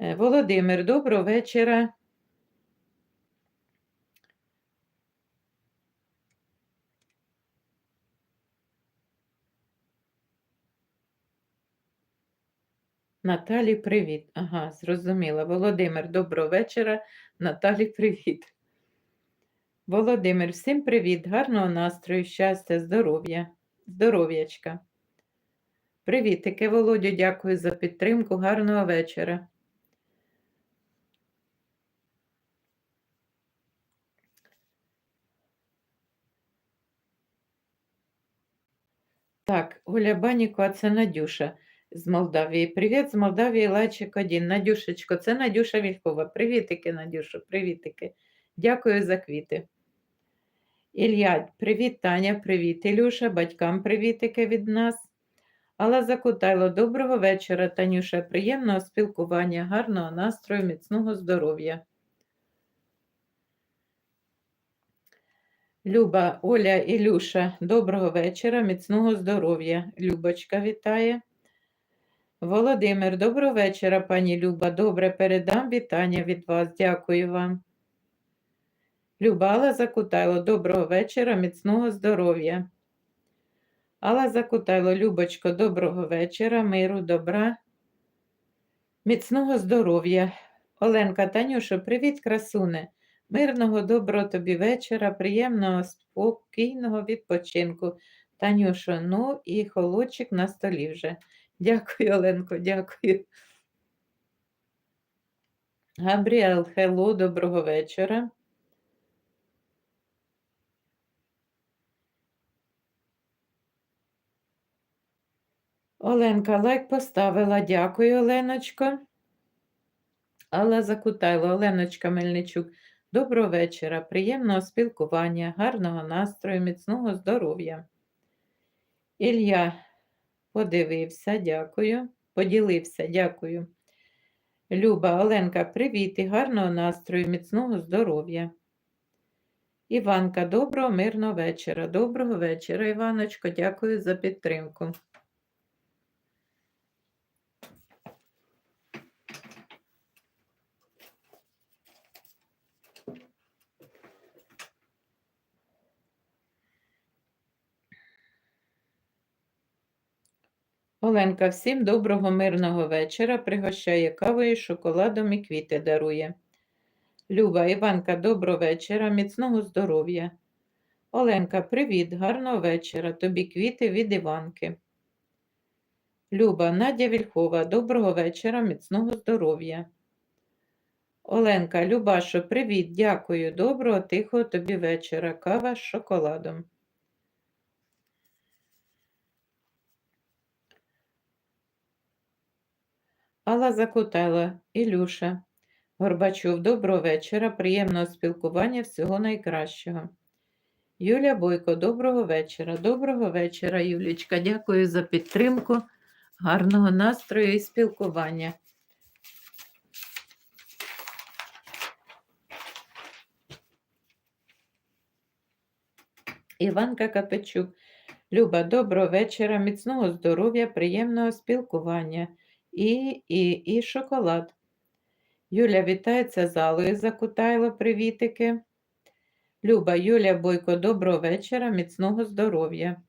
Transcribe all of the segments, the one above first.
Е, Володимир, доброго вечора. Наталі, привіт. Ага, зрозуміла. Володимир, доброго вечора. Наталі, привіт. Володимир, всім привіт, гарного настрою, щастя, здоров'я, здоров'ячка. Привітики, Володю, дякую за підтримку. Гарного вечора. Так, Оля Баніко, це Надюша з Молдавії. Привіт з Молдавії, лайчик один. Надюшечко, це Надюша Вільхова. Привітики, Надюшо, привітики. Дякую за квіти. Ілля, привіт, Таня, привіт. Ілюша, батькам привітики від нас. Алла Закутайло, доброго вечора, Танюша. Приємного спілкування, гарного настрою, міцного здоров'я. Люба, Оля, Ілюша, доброго вечора, міцного здоров'я. Любочка вітає. Володимир, доброго вечора, пані Люба. Добре, передам вітання від вас. Дякую вам. Люба, Алла Закутайло, доброго вечора, міцного здоров'я. Алла Закутайло, Любочко, доброго вечора, миру, добра, міцного здоров'я. Оленка Танюшо, привіт, красуне. Мирного, доброго тобі вечора, приємного, спокійного відпочинку. Танюшо, ну і холодчик на столі вже. Дякую, Оленко, дякую. Габріел, хелло, доброго вечора. Оленка, лайк поставила. Дякую, Оленочко. Алла Закутайло, Оленочка Мельничук. Доброго вечора, приємного спілкування, гарного настрою, міцного здоров'я. Ілля подивився, дякую. Поділився, дякую. Люба, Оленка, привіт і гарного настрою, міцного здоров'я. Іванка, доброго, мирного вечора. Доброго вечора, Іваночко, дякую за підтримку. Оленка, всім доброго мирного вечора. Пригощає кавою, шоколадом і квіти дарує. Люба, Іванка, доброго вечора, міцного здоров'я. Оленка, привіт, гарного вечора. Тобі квіти від Іванки. Люба, Надя Вільхова, доброго вечора, міцного здоров'я. Оленка, Любашо, привіт, дякую. Доброго, тихого тобі вечора. Кава з шоколадом. Алла Закутайла, Ілюша, Горбачов, доброго вечора, приємного спілкування, всього найкращого. Юля Бойко, доброго вечора. Доброго вечора, Юлічка. Дякую за підтримку, гарного настрою і спілкування. Іванка Капечук. Люба, доброго вечора, міцного здоров'я, приємного спілкування і, і, і шоколад. Юля вітається залою Закутайло, привітики. Люба, Юля Бойко, доброго вечора, міцного здоров'я.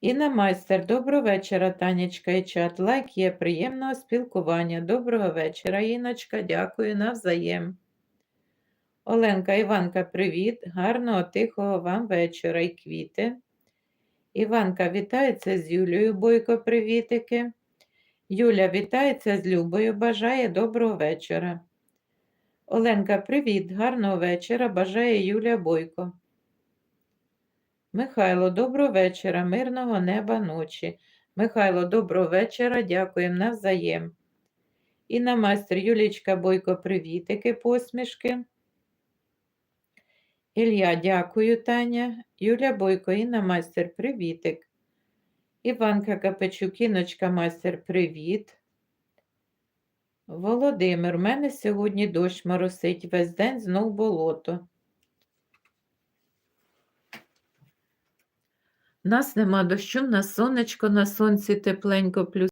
Інна майстер, доброго вечора, Танечка і чат. Лайк є, приємного спілкування. Доброго вечора, Іночка, дякую навзаєм. Оленка Іванка, привіт, гарного, тихого вам вечора і квіти. Іванка вітається з Юлією Бойко, привітики. Юля вітається з Любою, бажає доброго вечора. Оленка, привіт, гарного вечора, бажає Юля Бойко. Михайло, доброго вечора, мирного неба ночі. Михайло, доброго вечора, дякуємо навзаєм. Інна майстер Юлічка Бойко, привітики, посмішки. Ілля, дякую, Таня. Юля Бойко, Інна майстер, привітик. Іванка Капечук, Іночка майстер, привіт. Володимир, у мене сьогодні дощ моросить, весь день знов болото. У нас нема дощу, на сонечко, на сонці тепленько, плюс